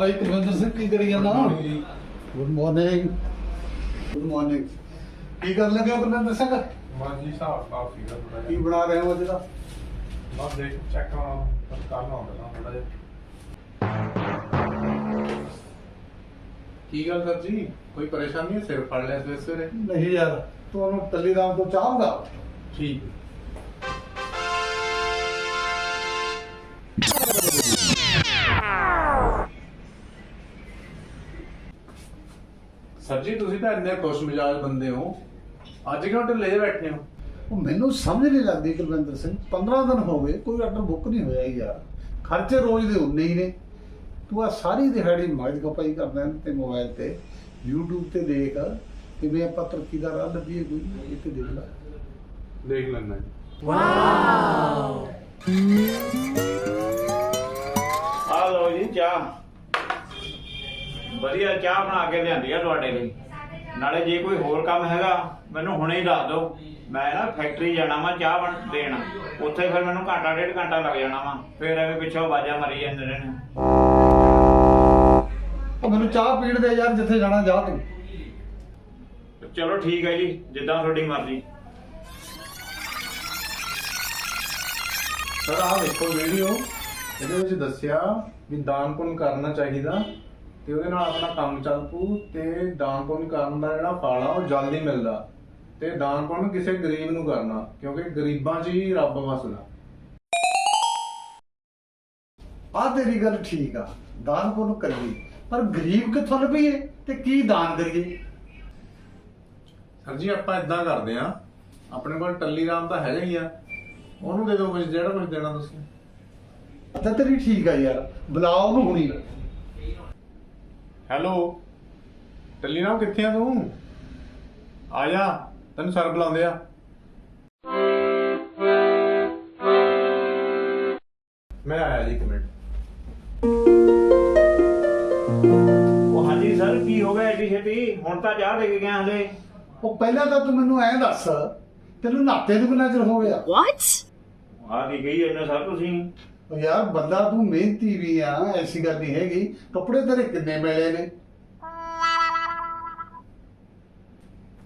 ਬਾਈ ਕੁਲਵਿੰਦਰ ਸਿੰਘ ਕੀ ਕਰੀ ਜਾਂਦਾ ਜੀ ਗੁੱਡ ਮਾਰਨਿੰਗ ਗੁੱਡ ਮਾਰਨਿੰਗ ਕੀ ਕਰਨ ਲੱਗੇ ਹੋ ਕੁਲਵਿੰਦਰ ਸਿੰਘ? ਮਾਨ ਜੀ ਸਾਹਿਬ ਸਾਹਿਬ ਸੀਗਾ ਥੋੜਾ ਕੀ ਬਣਾ ਰਹੇ ਹੋ ਅੱਜ ਦਾ? ਬਸ ਦੇਖ ਚੈੱਕ ਕਰਾਂ ਬਸ ਕਰਨਾ ਹੁੰਦਾ ਥੋੜਾ ਜਿਹਾ। ਕੀ ਗੱਲ ਸਰ ਜੀ? ਕੋਈ ਪਰੇਸ਼ਾਨੀ ਹੈ? ਸਿਰ ਫੜ ਲਿਆ ਸਵੇਰੇ ਸਵੇਰੇ ਨਹੀਂ ਯਾਰ ਤੁਹਾਨੂੰ ਟੱਲੀ ਰਾਮ ਤੋਂ ਚਾਹ ਠੀਕ। ਸਰ ਜੀ ਤੁਸੀਂ ਤਾਂ ਇੰਨੇ ਖੁਸ਼ ਮਿਜਾਜ ਬੰਦੇ ਹੋ। ਅੱਜ ਕਿਉਂ ਢਿੱਲੇ ਬੈਠੇ ਹੋ? ਉਹ ਮੈਨੂੰ ਸਮਝ ਨਹੀਂ ਲੱਗਦੀ ਕੁਲਵਿੰਦਰ ਸਿੰਘ 15 ਦਿਨ ਹੋ ਗਏ ਕੋਈ ਆਰਡਰ ਬੁੱਕ ਨਹੀਂ ਹੋਇਆ ਯਾਰ। ਖਰਚੇ ਰੋਜ਼ ਦੇ ਉਨੇ ਹੀ ਨੇ। ਤੂੰ ਆ ਸਾਰੀ ਦਿਹਾੜੀ ਮਗਜ ਕਪਾਈ ਕਰਦਾ ਹੈ ਤੇ ਮੋਬਾਈਲ ਤੇ YouTube ਤੇ ਦੇਖ ਕਿਵੇਂ ਆਪਾਂ ਤਰੱਕੀ ਦਾ ਰਾਹ ਲੱਭੀਏ ਕੋਈ ਇਹ ਤੇ ਦੇਖ ਲੈ। ਦੇਖ ਲੈਣਾ ਆ ਵਧੀਆ ਚਾਹ ਬਣਾ ਕੇ ਲਿਆਂਦੀ ਆ ਤੁਹਾਡੇ ਲਈ। ਨਾਲੇ ਜੇ ਕੋਈ ਹੋਰ ਕੰਮ ਹੈਗਾ ਮੈਨੂੰ ਹੁਣੇ ਹੀ ਦੱਸ ਦਿਓ। ਮੈਂ ਨਾ ਫੈਕਟਰੀ ਜਾਣਾ ਵਾ ਚਾਹ ਬਣ ਦੇਣ। ਉੱਥੇ ਫਿਰ ਮੈਨੂੰ ਘੰਟਾ ਡੇਢ ਘੰਟਾ ਲੱਗ ਜਾਣਾ ਵਾ। ਫਿਰ ਐਵੇਂ ਪਿੱਛੋਂ ਆਵਾਜ਼ਾਂ ਮਾਰੀ ਜਾਂਦੇ ਰਹਿਣ। ਉਹ ਮੈਨੂੰ ਚਾਹ ਪੀਣ ਦੇ ਯਾਰ ਜਿੱਥੇ ਜਾਣਾ ਜਾ ਤੂੰ। ਚਲੋ ਠੀਕ ਹੈ ਜੀ ਜਿੱਦਾਂ ਤੁਹਾਡੀ ਮਰਜ਼ੀ। ਸਰ ਆਹ ਦੇਖੋ ਵੀਡੀਓ। ਇਹਦੇ ਵਿੱਚ ਦੱਸਿਆ ਵੀ ਦਾਨ ਪੁੰਨ ਕਰਨਾ ਚਾਹੀਦਾ। ਤੇ ਉਹਦੇ ਨਾਲ ਆਪਣਾ ਕੰਮ ਚੱਲ ਪੂ ਤੇ ਦਾਨ ਪੁੰਨ ਕਰਨ ਦਾ ਜਿਹੜਾ ਫਲ ਆ ਉਹ ਜਲਦੀ ਮਿਲਦਾ। ਤੇ ਦਾਨ ਪੁੰਨ ਕਿਸੇ ਗਰੀਬ ਨੂੰ ਕਰਨਾ ਕਿਉਂਕਿ ਗਰੀਬਾਂ 'ਚ ਹੀ ਰੱਬ ਵਸਦਾ। ਆ ਤੇਰੀ ਗੱਲ ਠੀਕ ਆ ਦਾਨ ਪੁੰਨ ਕਰੀਏ। ਪਰ ਗਰੀਬ ਕਿੱਥੋਂ ਲੱਭੀਏ ਤੇ ਕੀ ਦਾਨ ਕਰੀਏ? ਸਰ ਜੀ ਆਪਾਂ ਇਦਾਂ ਕਰਦੇ ਆ। ਆਪਣੇ ਕੋਲ ਟੱਲੀ ਰਾਮ ਤਾਂ ਹੈਗਾ ਹੀ ਆ। ਉਹਨੂੰ ਦੇ ਦਿਓ ਕੁਝ ਜਿਹੜਾ ਕੁਝ ਦੇਣਾ ਤੁਸੀਂ। ਤਾਂ ਤੇਰੀ ਠੀਕ ਆ ਯਾਰ ਬੁਲਾਓ ਉਹਨੂੰ ਹੁਣੀ। ਹੈਲੋ ਟੱਲੀ ਰਾਮ ਕਿੱਥੇ ਆ ਤੂੰ? ਆ ਜਾ ਤੈਨੂੰ ਸਰ ਬੁਲਾਉਂਦੇ ਆ। ਮੈਂ ਆਇਆ ਜੀ ਇੱਕ ਮਿੰਟ। ਉਹ ਹਾਂਜੀ ਸਰ ਕੀ ਹੋ ਗਿਆ ਐਡੀ ਛੇਤੀ? ਹੁਣ ਤਾਂ ਚਾਹ ਦੇ ਕੇ ਗਿਆ ਹਲੇ ਉਹ ਪਹਿਲਾਂ ਤਾਂ ਤੂੰ ਮੈਨੂੰ ਐਂ ਦੱਸ ਤੈਨੂੰ ਨਾਤੇ ਨੂੰ ਕਿੰਨਾ ਚਿਰ ਹੋ ਗਿਆ। What? ਆ ਕੀ ਗਈ ਇਹਨੇ ਸਰ ਤੁਸੀਂ? ਉਹ ਯਾਰ ਬੰਦਾ ਤੂੰ ਮਿਹਨਤੀ ਵੀ ਆ ਐਸੀ ਗੱਲ ਨਹੀਂ ਹੈਗੀ। ਕੱਪੜੇ ਤੇਰੇ ਕਿੰਨੇ ਮਿਲੇ ਨੇ?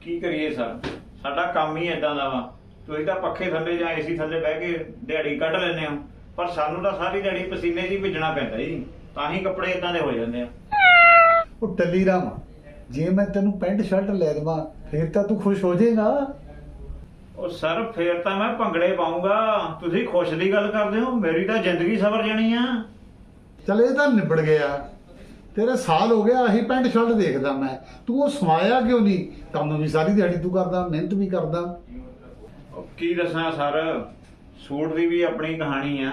ਕੀ ਕਰੀਏ ਸਰ? ਸਾਡਾ ਕੰਮ ਹੀ ਇਦਾਂ ਦਾ ਵਾ। ਤੁਸੀਂ ਤਾਂ ਪੱਖੇ ਥੱਲੇ ਜਾਂ ਏਸੀ ਥੱਲੇ ਬਹਿ ਕੇ ਦਿਹਾੜੀ ਕੱਢ ਲੈਂਦੇ ਹੋ। ਪਰ ਸਾਨੂੰ ਤਾਂ ਸਾਰੀ ਦਿਹਾੜੀ ਪਸੀਨੇ 'ਚ ਹੀ ਭਿੱਜਣਾ ਪੈਂਦਾ ਜੀ। ਤਾਂ ਹੀ ਕੱਪੜੇ ਇਦਾਂ ਦੇ ਹੋ ਜਾਂਦੇ ਆ। ਉਹ ਟੱਲੀ ਰਾਮ ਜੇ ਮੈਂ ਤੈਨੂੰ ਪੈਂਟ ਸ਼ਰਟ ਲੈ ਦੇਵਾਂ ਫਿਰ ਤਾਂ ਤੂੰ ਖੁਸ਼ ਹੋ ਜਾਏਗਾ। ਉਹ ਸਰ ਫੇਰ ਤਾਂ ਮੈਂ ਭੰਗੜੇ ਪਾਉਂਗਾ ਤੁਸੀਂ ਖੁਸ਼ ਦੀ ਗੱਲ ਕਰਦੇ ਹੋ ਮੇਰੀ ਤਾਂ ਜ਼ਿੰਦਗੀ ਸਵਰ ਜਾਣੀ ਆ। ਚਲ ਇਹ ਤਾਂ ਨਿਬੜ ਗਿਆ। ਤੇਰੇ ਸਾਲ ਹੋ ਗਿਆ ਆਹੀ ਪੈਂਟ ਸ਼ਰਟ ਦੇਖਦਾ ਮੈਂ। ਤੂੰ ਉਹ ਸਮਾਇਆ ਕਿਉਂ ਨਹੀਂ? ਕੰਮ ਵੀ ਸਾਰੀ ਦਿਹਾੜੀ ਤੂੰ ਕਰਦਾ ਮਿਹਨਤ ਵੀ ਕਰਦਾ। ਉਹ ਕੀ ਦੱਸਾਂ ਸਰ ਸੂਟ ਦੀ ਵੀ ਆਪਣੀ ਕਹਾਣੀ ਆ।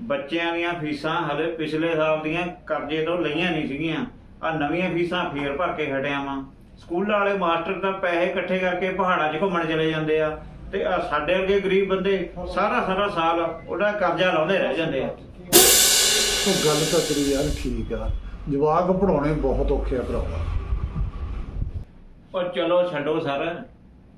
ਬੱਚਿਆਂ ਦੀਆਂ ਫੀਸਾਂ ਹਲੇ ਪਿਛਲੇ ਸਾਲ ਦੀਆਂ ਕਰਜ਼ੇ ਤੋਂ ਲਈਆਂ ਨਹੀਂ ਸੀਗੀਆਂ। ਆ ਨਵੀਆਂ ਫੀਸਾਂ ਫੇਰ ਭਰ ਕੇ ਹਟਿਆ ਵਾਂ। ਸਕੂਲ ਵਾਲੇ ਮਾਸਟਰ ਤਾਂ ਪੈਸੇ ਇਕੱਠੇ ਕਰਕੇ ਪਹਾੜਾਂ 'ਚ ਘੁੰਮਣ ਚਲੇ ਜਾਂਦੇ ਆ ਤੇ ਆ ਸਾਡੇ ਵਰਗੇ ਗਰੀਬ ਬੰਦੇ ਸਾਰਾ ਸਾਰਾ ਸਾਲ ਉਹਦਾ ਕਰਜ਼ਾ ਲਾਉਂਦੇ ਰਹਿ ਜਾਂਦੇ ਆ। ਉਹ ਗੱਲ ਤਾਂ ਤੇਰੀ ਯਾਰ ਠੀਕ ਆ। ਜਵਾਕ ਪੜਾਉਣੇ ਬਹੁਤ ਔਖੇ ਆ ਭਰਾਵਾ। ਉਹ ਚਲੋ ਛੱਡੋ ਸਰ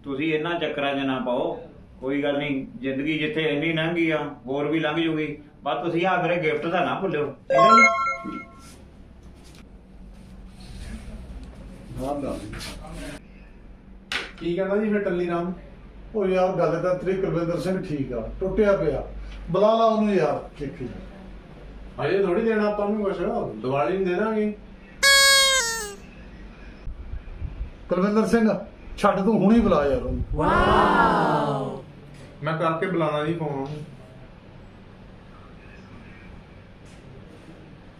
ਤੁਸੀਂ ਇਹਨਾਂ ਚੱਕਰਾਂ 'ਚ ਨਾ ਪਾਓ। ਕੋਈ ਗੱਲ ਨਹੀਂ ਜ਼ਿੰਦਗੀ ਜਿੱਥੇ ਇੰਨੀ ਲੰਘੀ ਆ ਹੋਰ ਵੀ ਲੰਘ ਜੂਗੀ। ਬਸ ਤੁਸੀਂ ਆ ਮੇਰੇ ਗਿਫਟ ਦਾ ਨਾ ਭੁੱਲਿਓ। ਕੀ ਕਹਿੰਦਾ ਜੀ ਫਿਰ ਟੱਲੀ ਰਾਮ? ਉਹ ਯਾਰ ਗੱਲ ਤਾਂ ਤੇਰੀ ਕੁਲਵਿੰਦਰ ਸਿੰਘ ਠੀਕ ਆ ਟੁੱਟਿਆ ਪਿਆ। ਬੁਲਾ ਲਾ ਉਹਨੂੰ ਯਾਰ ਦੇਖੀ। ਹਜੇ ਥੋੜੀ ਦੇਣਾ ਆਪਾਂ ਨੂੰ ਕੁਛ ਦੀਵਾਲੀ ਨੂੰ ਦੇ ਦਾਂਗੇ। ਕੁਲਵਿੰਦਰ ਸਿੰਘ ਛੱਡ ਤੂੰ ਹੁਣੀ ਬੁਲਾ ਯਾਰ ਉਹਨੂੰ। ਮੈਂ ਕਰਕੇ ਬੁਲਾਣਾ ਜੀ ਫੋਨ।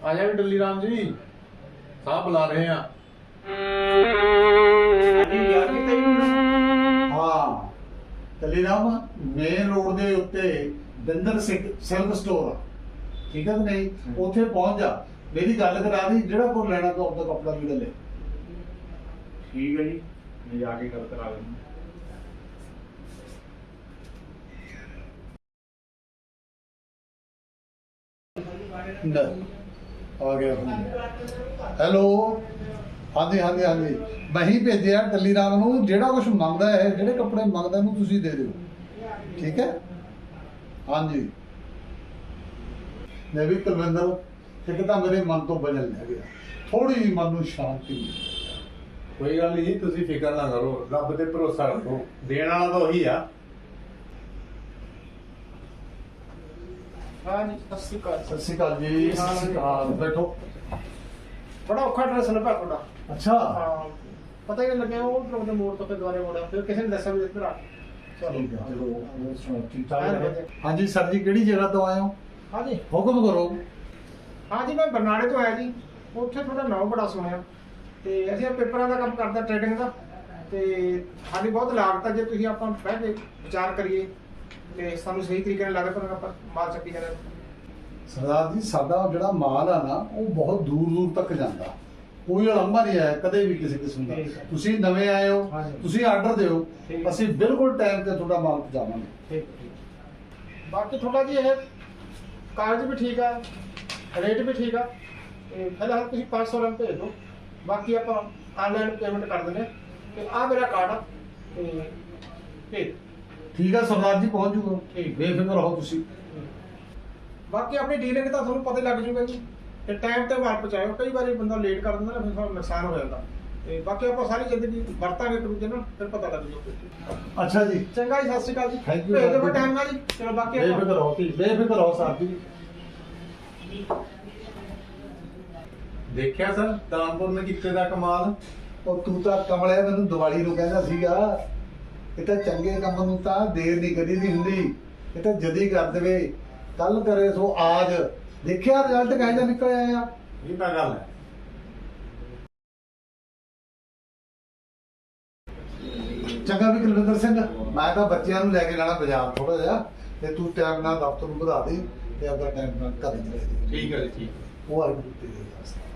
ਆ ਜਾ ਵੀ ਟੱਲੀ ਰਾਮ ਜੀ। ਸਾਹ ਬੁਲਾ ਰਹੇ ਆ। ਹਾਂ। ਕੱਲੀ ਰਾਮ ਮੇਨ ਰੋਡ ਦੇ ਉੱਤੇ ਬਿੰਦਰ ਸਿੰਘ ਸਿਲਕ ਸਟੋਰ ਠੀਕ ਹੈ ਕਿ ਨਹੀਂ? ਉੱਥੇ ਪਹੁੰਚ ਜਾ। ਮੇਰੀ ਗੱਲ ਕਰਾ ਦੀ ਜਿਹੜਾ ਕੋ ਲੈਣਾ ਤੂੰ ਆਪਦਾ ਕੱਪੜਾ ਵੀ ਲੈ। ਠੀਕ ਹੈ ਜੀ। ਮੈਂ ਜਾ ਕੇ ਗੱਲ ਕਰਾ ਲੈਂਦਾ ਲੈ, ਆ ਗਿਆ ਹੈਲੋ ਹਾਂਜੀ ਹਾਂਜੀ ਹਾਂਜੀ। ਮੈਂ ਹੀ ਭੇਜਿਆ ਟੱਲੀ ਰਾਮ ਨੂੰ। ਜਿਹੜਾ ਕੁਝ ਮੰਗਦਾ ਹੈ ਜਿਹੜੇ ਕੱਪੜੇ ਮੰਗਦਾ ਇਹਨੂੰ ਤੁਸੀਂ ਦੇ ਦਿਓ। ਠੀਕ ਹੈ? ਹਾਂਜੀ। ਮੈਂ ਵੀ ਕੁਲਵਿੰਦਰ ਇੱਕ ਤਾਂ ਮੇਰੇ ਮਨ ਤੋਂ ਵਜਨ ਲੈ ਗਿਆ। ਥੋੜੀ ਜਿਹੀ ਮਨ ਨੂੰ ਸ਼ਾਂਤੀ ਮਿਲੀ। ਕੋਈ ਗੱਲ ਨਹੀਂ ਤੁਸੀਂ ਫਿਕਰ ਨਾ ਕਰੋ। ਰੱਬ ਤੇ ਭਰੋਸਾ ਰੱਖੋ। ਦੇਣ ਵਾਲਾ ਤਾਂ ਉਹੀ ਆ। ਹਾਂ ਜੀ ਸਤਿ ਸ਼੍ਰੀ ਅਕਾਲ ਸਤਿ ਸ਼੍ਰੀ ਅਕਾਲ ਜੀ। ਸਤਿ ਸ਼੍ਰੀ ਅਕਾਲ। ਬੈਠੋ। ਬੜਾ ਔਖਾ ਡਰੈਸ ਲੱਭਾ ਤੁਹਾਡਾ। ਅੱਛਾ। ਹਾਂ। ਪਤਾ ਹੀ ਨਹੀਂ ਲੱਗਿਆ ਉਹ ਟਰੋਕ ਦੇ ਮੋੜ ਤੋਂ ਫਿਰ ਦੁਬਾਰੇ ਮੋੜਿਆ ਫਿਰ ਕਿਸੇ ਨੇ ਦੱਸਿਆ ਵੀ ਇੱਧਰ ਆ। ਚਲੋ। ਠੀਕ ਹੈ ਚਲੋ ਹੋਰ ਸੁਣਾਓ, ਠੀਕ ਠਾਕ ਹਾਂ, ਹੈ ਵਧੀਆ। ਹਾਂਜੀ ਸਰ ਜੀ ਕਿਹੜੀ ਜਗ੍ਹਾ ਤੋਂ ਆਏ ਹੋ? ਹਾਂ ਜੀ ਹੁਕਮ ਕਰੋ। ਹਾਂ ਜੀ ਮੈਂ ਬਰਨਾਲੇ ਤੋਂ ਆਇਆ ਜੀ। ਉੱਥੇ ਤੁਹਾਡਾ ਨਾਮ ਬੜਾ ਸੁਣਿਆ। ਤੇ ਅਸੀਂ ਇਹ ਪੇਪਰਾਂ ਦਾ ਕੰਮ ਕਰਦਾ ਟ੍ਰੇਡਿੰਗ ਦਾ। ਤੇ ਸਾਡੀ ਬਹੁਤ ਲਾਗਤ ਹੈ ਜੇ ਤੁਸੀਂ ਆਪਾਂ ਬਹਿ ਕੇ ਵਿਚਾਰ ਕਰੀਏ ਤੇ ਸਾਨੂੰ ਸਹੀ ਤਰੀਕੇ ਨਾਲ ਲੱਗਦਾ ਪਰ ਆਪਾਂ ਮਾਲ ਚੱਕੀ ਜਾਂਦੇ ਸਰਦਾਰ ਜੀ ਸਾਡਾ ਜਿਹੜਾ ਮਾਲ ਆ ਨਾ ਉਹ ਬਹੁਤ ਦੂਰ ਦੂਰ ਤੱਕ ਜਾਂਦਾ। ਕੋਈ ਉਲੰਭਾ ਨਹੀਂ ਆਇਆ ਕਦੇ ਵੀ ਕਿਸੇ ਕਿਸਮ ਦਾ। ਠੀਕ ਹੈ। ਤੁਸੀਂ ਨਵੇਂ ਆਏ ਹੋ ਹਾਂਜੀ। ਤੁਸੀਂ ਆਰਡਰ ਦਿਓ ਠੀਕ ਹੈ। ਅਸੀਂ ਬਿਲਕੁਲ ਟਾਈਮ ਤੇ ਤੁਹਾਡਾ ਮਾਲ ਪਹੁੰਚਾਵਾਂਗੇ। ਠੀਕ ਠੀਕ ਬਾਕੀ ਤੁਹਾਡਾ ਜੀ ਇਹ ਕਾਗਜ਼ ਵੀ ਠੀਕ ਆ ਰੇਟ ਵੀ ਠੀਕ ਆ ਤੇ ਫਿਲਹਾਲ ਤੁਸੀਂ 500 ਰੁਪਏ ਭੇਜ ਦਿਓ। ਬਾਕੀ ਆਪਾਂ ਆਨਲਾਈਨ ਪੇਮੈਂਟ ਕਰ ਦਿੰਦੇ ਹਾਂ। ਤੇ ਆ ਮੇਰਾ ਕਾਰਡ ਆ ਤੇ ਭੇਜ ਠੀਕ ਹੈ ਸਰਦਾਰ ਜੀ ਪਹੁੰਚ ਜੂਗਾ। ਠੀਕ। ਬੇਫਿਕਰ ਰਹੋ ਤੁਸੀਂ। ਬਾਕੀ ਆਪਣੀ ਡੀਲਿੰਗ ਤਾਂ ਤੁਹਾਨੂੰ ਪਤਾ ਹੀ ਲੱਗ ਜੂਗਾ ਜੀ। ਤੇ ਟਾਈਮ ਤੇ ਮਾਲ ਪਹੁੰਚਾਇਓ ਕਈ ਵਾਰੀ ਬੰਦਾ ਲੇਟ ਕਰ ਦਿੰਦਾ ਨਾ ਫਿਰ ਤੁਹਾਨੂੰ ਨੁਕਸਾਨ ਹੋ ਜਾਂਦਾ। ਤੇ ਬਾਕੀ ਆਪਾਂ ਸਾਰੀ ਜ਼ਿੰਦਗੀ ਵਰਤਾਂਗੇ ਇੱਕ ਦੂਜੇ ਨਾਲ ਫਿਰ ਪਤਾ ਲੱਗ। ਜੂਗਾ ਅੱਛਾ ਜੀ। ਚੰਗਾ ਜੀ ਸਤਿ ਸ਼੍ਰੀ ਅਕਾਲ ਜੀ। ਭੇਜ ਦਿਓ. ਟਾਈਮ ਨਾਲ ਜੀ। ਚਲੋ ਬਾਕੀ ਆਪਾਂ ਬੇਫਿਕਰ ਰਹੋ ਤੁਸੀਂ ਬੇਫਿਕਰ ਰਹੋ ਸਾਹਿਬ ਜੀ ਦੇਖਿਆ ਸਰ ਦਾਨਪੁਰ ਨੇ ਕਿੱਥੇ ਦਾ ਕਮਾਲ? ਉਹ ਤੂੰ ਤਾਂ ਕਮਲਿਆ ਮੈਨੂੰ ਦੀਵਾਲੀ ਨੂੰ ਕਹਿੰਦਾ ਸੀਗਾ। ਇਹ ਤਾਂ ਚੰਗੇ ਕੰਮ ਨੂੰ ਤਾਂ ਦੇਰ ਨਹੀਂ ਕਰੀ ਦੀ ਹੁੰਦੀ। ਇਹ ਤਾਂ ਜਦੀ ਕਰ ਦੇਵੇ। ਕੱਲ ਕਰੇ ਸੋ ਆਜ। ਦੇਖਿਆ ਰਿਜ਼ਲਟ ਕਿਹੋ ਨਿਕਲ ਆਇਆ ਇਹ ਤਾਂ ਗੱਲ ਹੈ। ਚੰਗਾ ਵੀ ਕੁਲਵਿੰਦਰ ਸਿੰਘ ਮੈਂ ਤਾਂ ਬੱਚਿਆਂ ਨੂੰ ਲੈ ਕੇ ਜਾਣਾ ਬਾਜ਼ਾਰ ਥੋੜਾ ਜਿਹਾ ਤੇ ਤੂੰ ਟਾਈਮ ਨਾਲ ਦਫ਼ਤਰ ਨੂੰ ਵਧਾ ਦੇ ਤੇ ਆਪਣਾ ਟਾਈਮ ਨਾਲ ਘਰ ਚਲੇ ਦੇ। ਠੀਕ ਹੈ ਜੀ ਠੀਕ ਉਹ ਆ ਗੁੱਤੇ ਦੇ ਵਾਸਤੇ।